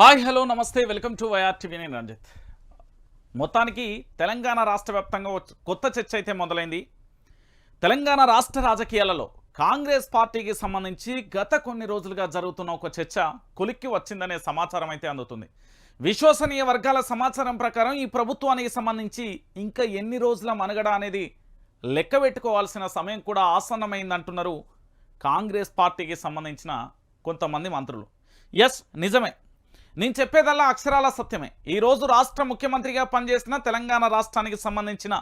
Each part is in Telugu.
హాయ్ హలో నమస్తే వెల్కమ్ టు వైఆర్ టీవీ. నేను రంజిత్. మొత్తానికి తెలంగాణ రాష్ట్ర వ్యాప్తంగా కొత్త చర్చ అయితే మొదలైంది. తెలంగాణ రాష్ట్ర రాజకీయాలలో కాంగ్రెస్ పార్టీకి సంబంధించి గత కొన్ని రోజులుగా జరుగుతున్న ఒక చర్చ కొలిక్కి వచ్చిందనే సమాచారం అయితే అందుతుంది. విశ్వసనీయ వర్గాల సమాచారం ప్రకారం ఈ ప్రభుత్వానికి సంబంధించి ఇంకా ఎన్ని రోజుల మనుగడ అనేది లెక్క పెట్టుకోవాల్సిన సమయం కూడా ఆసన్నమైందంటున్నారు కాంగ్రెస్ పార్టీకి సంబంధించిన కొంతమంది మంత్రులు. ఎస్ నిజమే. నేను చెప్పేదల్లా అక్షరాల సత్యమే. ఈరోజు రాష్ట్ర ముఖ్యమంత్రిగా పనిచేసిన తెలంగాణ రాష్ట్రానికి సంబంధించిన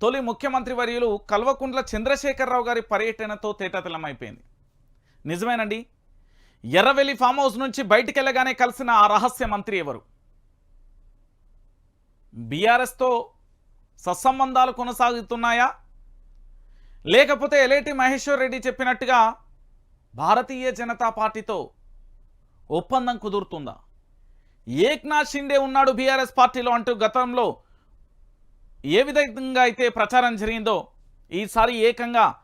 తొలి ముఖ్యమంత్రి వర్యులు కల్వకుంట్ల చంద్రశేఖరరావు గారి పర్యటనతో తేటతెల్లమైపోయింది నిజమేనండి? ఎర్రవెల్లి ఫామ్ హౌస్ నుంచి బయటికి వెళ్ళగానే కలిసిన ఆ రహస్య మంత్రి ఎవరు? బీఆర్ఎస్తో సత్సంబంధాలు కొనసాగుతున్నాయా? లేకపోతే ఎలేటి మహేశ్వర్ రెడ్డి చెప్పినట్టుగా భారతీయ జనతా పార్టీతో ఒప్పందం కుదురుతుందా? ఏక్నాథ్ షిండే ఉన్నాడు బీఆర్ఎస్ పార్టీలో అంటూ గతంలో ఏ విధంగా అయితే ప్రచారం జరిగిందో ఈసారి ఏకంగా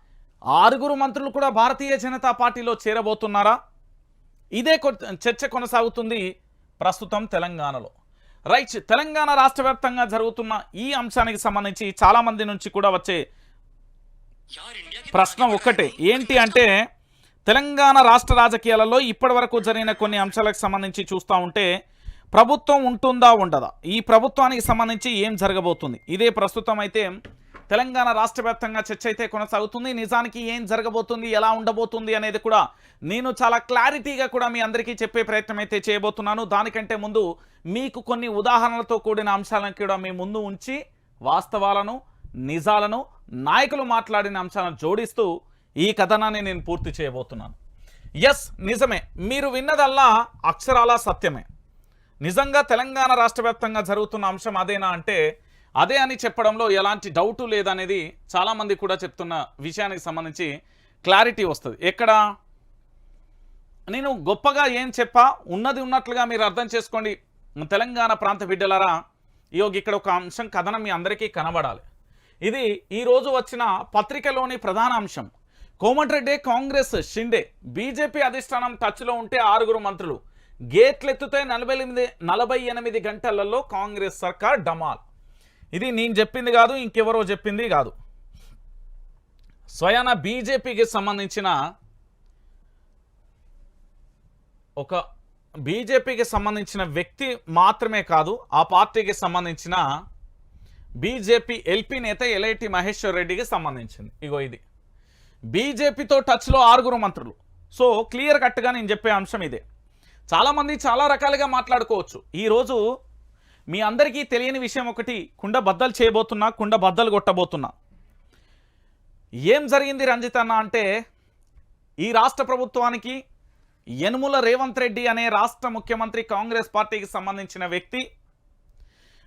ఆరుగురు మంత్రులు కూడా భారతీయ జనతా పార్టీలో చేరబోతున్నారా? ఇదే కొ- చర్చ కొనసాగుతుంది ప్రస్తుతం తెలంగాణలో. రైట్ తెలంగాణ రాష్ట్ర వ్యాప్తంగా జరుగుతున్న ఈ అంశానికి సంబంధించి చాలామంది నుంచి కూడా వచ్చే ప్రశ్న ఒక్కటే. ఏంటి అంటే తెలంగాణ రాష్ట్ర రాజకీయాలలో ఇప్పటివరకు జరిగిన కొన్ని అంశాలకు సంబంధించి చూస్తూ ఉంటే ప్రభుత్వం ఉంటుందా ఉండదా? ఈ ప్రభుత్వానికి సంబంధించి ఏం జరగబోతుంది? ఇదే ప్రస్తుతం అయితే తెలంగాణ రాష్ట్ర వ్యాప్తంగా చర్చ అయితే కొనసాగుతుంది. నిజానికి ఏం జరగబోతుంది ఎలా ఉండబోతుంది అనేది కూడా నేను చాలా క్లారిటీగా కూడా మీ అందరికీ చెప్పే ప్రయత్నం అయితే చేయబోతున్నాను. దానికంటే ముందు మీకు కొన్ని ఉదాహరణలతో కూడిన అంశాలను కూడా మీ ముందు ఉంచి వాస్తవాలను నిజాలను నాయకులు మాట్లాడిన అంశాలను జోడిస్తూ ఈ కథనాన్ని నేను పూర్తి చేయబోతున్నాను. ఎస్ నిజమే. మీరు విన్నదల్లా అక్షరాల సత్యమే. నిజంగా తెలంగాణ రాష్ట్ర వ్యాప్తంగా జరుగుతున్న అంశం అదేనా అంటే అదే అని చెప్పడంలో ఎలాంటి డౌటు లేదనేది చాలామంది కూడా చెప్తున్న విషయానికి సంబంధించి క్లారిటీ వస్తుంది. ఎక్కడ? నేను గొప్పగా ఏం చెప్పా? ఉన్నది ఉన్నట్లుగా మీరు అర్థం చేసుకోండి. తెలంగాణ ప్రాంత బిడ్డలారా ఈయోగ ఇక్కడ ఒక అంశం కథనం మీ అందరికీ కనబడాలి. ఇది ఈరోజు వచ్చిన పత్రికలోని ప్రధాన అంశం. కోమటిరెడ్డి కాంగ్రెస్ షిండే బీజేపీ అధిష్టానం టచ్లో ఉంటే ఆరుగురు మంత్రులు. గేట్లెత్తుతే నలభై ఎనిమిది నలభై ఎనిమిది గంటలలో కాంగ్రెస్ సర్కార్ డమాల్ ఇది నేను చెప్పింది కాదు ఇంకెవరో చెప్పింది కాదు. స్వయాన బీజేపీకి సంబంధించిన ఒక బీజేపీకి సంబంధించిన వ్యక్తి మాత్రమే కాదు ఆ పార్టీకి సంబంధించిన బీజేపీ ఎల్పీ నేత ఎల్ఐటి మహేశ్వర్ రెడ్డికి సంబంధించింది. ఇగో ఇది. బీజేపీతో టచ్లో ఆరుగురు మంత్రులు. సో క్లియర్ కట్గా నేను చెప్పే అంశం ఇదే. చాలామంది చాలా రకాలుగా మాట్లాడుకోవచ్చు. ఈరోజు మీ అందరికీ తెలియని విషయం ఒకటి కుండ బద్దలు చేయబోతున్నా కుండ బద్దలు కొట్టబోతున్నా. ఏం జరిగింది రంజిత్ అన్న అంటే ఈ రాష్ట్ర ప్రభుత్వానికి యనుముల రేవంత్ రెడ్డి అనే రాష్ట్ర ముఖ్యమంత్రి కాంగ్రెస్ పార్టీకి సంబంధించిన వ్యక్తి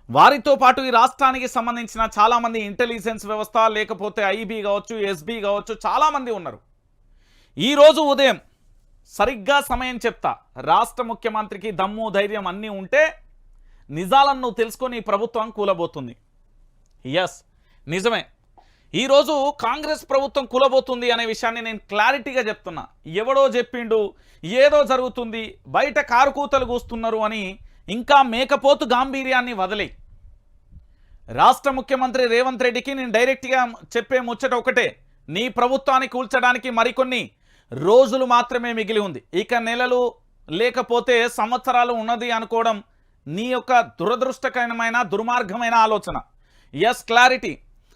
వారితో పాటు ఈ రాష్ట్రానికి సంబంధించిన చాలామంది ఇంటెలిజెన్స్ వ్యవస్థ లేకపోతే ఐబీ కావచ్చు ఎస్బీ కావచ్చు చాలామంది ఉన్నారు. ఈరోజు ఉదయం సరిగ్గా సమయం చెప్తా. రాష్ట్ర ముఖ్యమంత్రికి దమ్ము ధైర్యం అన్నీ ఉంటే నిజాలను నువ్వు తెలుసుకొని ప్రభుత్వం కూలబోతుంది. ఎస్ నిజమే. ఈరోజు కాంగ్రెస్ ప్రభుత్వం కూలబోతుంది అనే విషయాన్ని నేను క్లారిటీగా చెప్తున్నా. ఎవడో చెప్పిండు ఏదో జరుగుతుంది బయట కారుకూతలు కూస్తున్నారు అని ఇంకా మేకపోతు గాంభీర్యాన్ని వదిలే. రాష్ట్ర ముఖ్యమంత్రి రేవంత్ రెడ్డికి నేను డైరెక్ట్గా చెప్పే ముచ్చట ఒకటే. నీ ప్రభుత్వాన్ని కూల్చడానికి మరికొన్ని రోజులు మాత్రమే మిగిలి ఉంది. ఇక నెలలు లేకపోతే సంవత్సరాలు ఉన్నది అనుకోవడం నీ యొక్క దురదృష్టకరమైన దుర్మార్గమైన ఆలోచన. Yes clarity